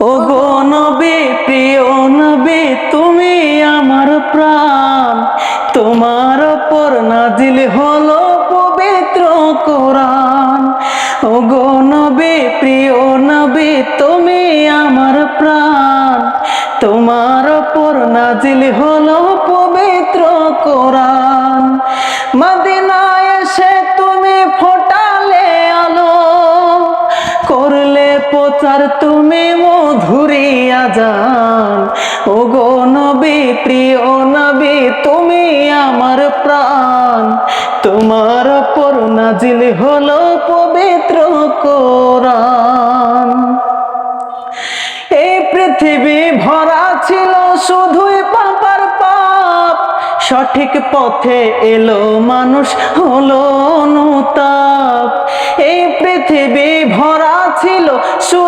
ও নবী, প্রিয় নবী, তুমি আমার প্রাণ। তোমার ওপর নাজিল হলো পবিত্র কোরআন। ও গো নবী, প্রিয় নবী, তুমি আমার প্রাণ। তোমার ওপর নাজিল হলো পবিত্র কোরআন। প্রচার তুমি মধুরী আজান। ও গো নবী, প্রিয় নবী, তুমি আমার প্রাণ। তোমার ওপর নাজিল হলো পবিত্র কোরআন। এই পৃথিবী ভরা ছিল শুধুই পাপার পাপ। সঠিক পথে এলো মানুষ হলো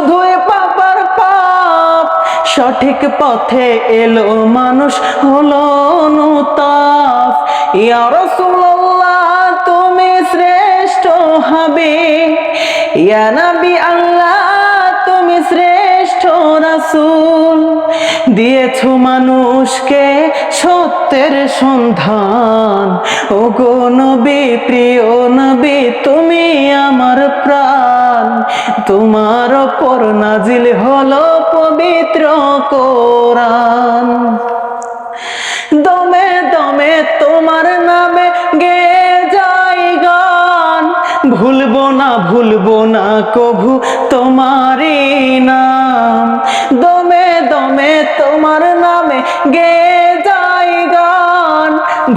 শুধুই পাপার পাপ। সঠিক পথে এলো মানুষ হলো অনুতাপ। ইয়া রাসূলুল্লাহ, তুমি শ্রেষ্ঠ হবে। ইয়া নবী আল্লাহ, তুমি শ্রেষ্ঠ রাসূল। দিয়েছ মানুষকে সত্যের সন্ধান। ও গো নবী, প্রিয় নবী, তুমি আমার তোমার ওপর নাজিল হলো পবিত্র কোরআন। দমে দমে তোমার নামে গে যাই গান। ভুলবো না ভুলবো না কভু তোমারই নাম। দমে দমে তোমার নামে গে যাই গান।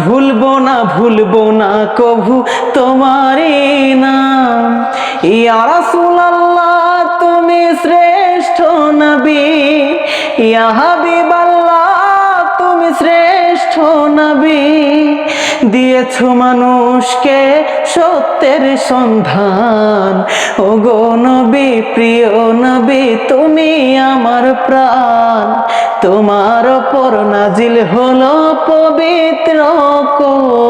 ভুলবো না ভুলবো না কভু তোমারই নাম। ইয়া ইয়া তুমি শ্রেষ্ঠ নবী। দিয়েছ মানুষকে সত্যের সন্ধান। ও গো নবী, প্রিয় নবী, তুমি আমার প্রাণ। তোমার ওপর নাজিল হলো পবিত্র কোরআন।